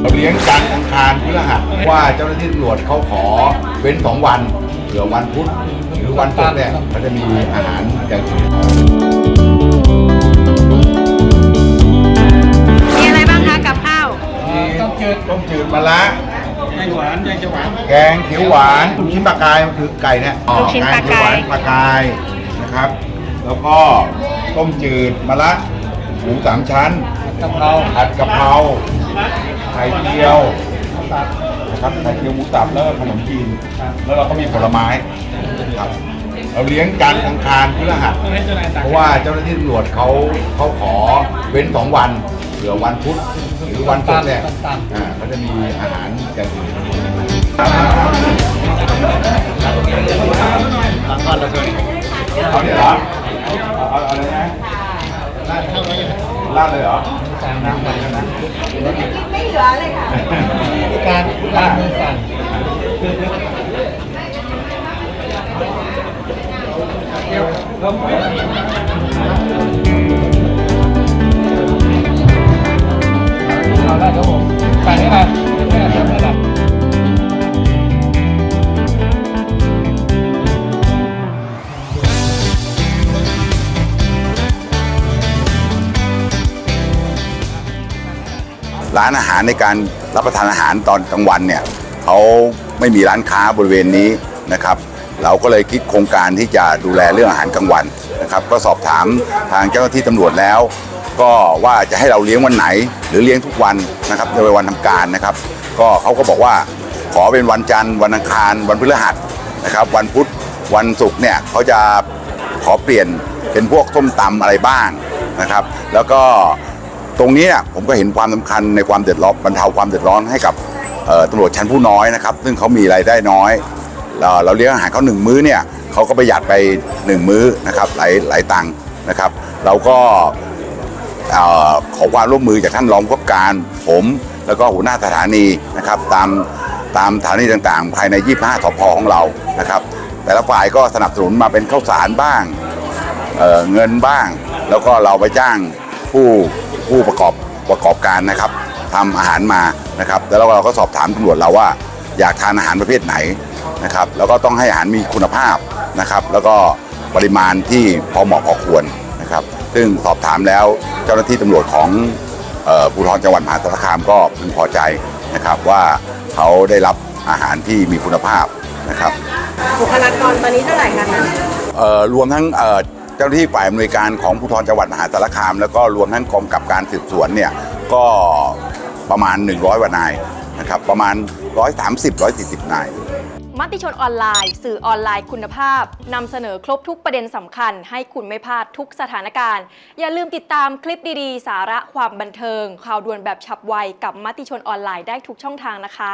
เราเลี้ยงจันทร์อังคารพฤหัสว่าเจ้าหน้าที่ตำรวจเขาขอเว้นสองวันเผื่อวันพุธหรือวันศุกร์เนี่ยมันจะมีอาหารอย่างอื่นมีอะไรบ้างคะกับข้าวต้มจืดต้มจืดมะระแกงหวานแกงจะหวานแกงเขียวหวานลูกชิ้นปลากายมันคือไก่เนี่ยลูกชิ้นปลากายแงเขียวหวานปลากายนะครับ แล้วก็ต้มจืดมะระหมูสามชั้นกะเพราผัดกะเพราไข่เจียวนะครับไข่เจียวหมูสับแล้วก็ขนมจีน แล้วเราก็มีผลไม้ครับ เราเลี้ยงจันทร์อังคารพฤหัสต้องให้เจ้านายตักเพราะว่าเจ้าหน้าที่ตำรวจเขาเขาขอเว้นสองวันเผื่อวันพุธหรือวันศุกร์เนี่ยอ่าเขาจะมีอาหารอย่างอื่นตักก่อนเลยเอาเนี่ยเหรอเอาเอาเอาอะไรนะลาดเลยเหรอ น้ำไปนะไม่เหลือเลยค่ะ การการมือสั่นเอาได้ครับผมไปได้ไหมไปได้ครับ ร้านอาหารในการรับประทานอาหารตอนกลางวันเนี่ยเขาไม่มีร้านค้าบริเวณนี้นะครับ เราก็เลยคิดโครงการที่จะดูแลเรื่องอาหารกลางวันนะครับ ก็สอบถามทางเจ้าหน้าที่ตำรวจแล้ว ก็ว่าจะให้เราเลี้ยงวันไหน หรือเลี้ยงทุกวันนะครับในวันทำการนะครับ ก็เขาก็บอกว่าขอเป็นวันจันทร์วันอังคาร วันพฤหัสนะครับ วันพุธวันศุกร์เนี่ยเขาจะขอเปลี่ยนเป็นพวกส้มตำอะไรบ้างนะครับ แล้วก็ ตรงนี้ผมก็เห็นความสำคัญในความเดือดร้อนบรรเทาความเดือดร้อนให้กับตำรวจชั้นผู้น้อยนะครับ ซึ่งเขามีรายได้น้อยเราเราเลี้ยงอาหารเขาหนึ่งมื้อเนี่ยเขาก็ประหยัดไปหนึ่งมื้อนะครับหลายหลายตังค์นะครับ เราก็ขอความร่วมมือจากท่านรองผู้การผมแล้วก็หัวหน้าสถานีนะครับ ตามตามสถานีต่างๆ ภายใน 25สพของเรานะครับ แต่ละฝ่ายก็สนับสนุนมาเป็นข้าวสารบ้างเเงินบ้าง แล้วก็เราไปจ้าง ผู้ผู้ประกอบประกอบการนะครับทำอาหารมานะครับแล้วเราก็สอบถามตำรวจเราว่า อยากทานอาหารประเภทไหนนะครับ แล้วก็ต้องให้อาหารมีคุณภาพนะครับ แล้วก็ปริมาณที่พอเหมาะพอควรนะครับ ซึ่งสอบถามแล้วเจ้าหน้าที่ตำรวจของเอ่อภูธรจังหวัดมหาสารคามก็พึงพอใจนะครับว่าเขาได้รับอาหารที่มีคุณภาพนะครับบุคลากรตอนนี้เท่าไหร่คะเอ่อรวมทั้งเอ่อเจ้าหน้าที่ฝ่ายอำนวยการของภูธรจังหวัดมหาสารคาม แล้วก็รวมทั้งกองกับการสืบสวนเนี่ยก็ประมาณ 100กว่านายนะครับประมาณ 130 140 นายมติชนออนไลน์ สื่อออนไลน์คุณภาพนำเสนอครบทุกประเด็นสำคัญ ให้คุณไม่พลาดทุกสถานการณ์ อย่าลืมติดตามคลิปดีๆ สาระความบันเทิง ข่าวด่วนแบบฉับไวกับมติชนออนไลน์ได้ทุกช่องทางนะคะ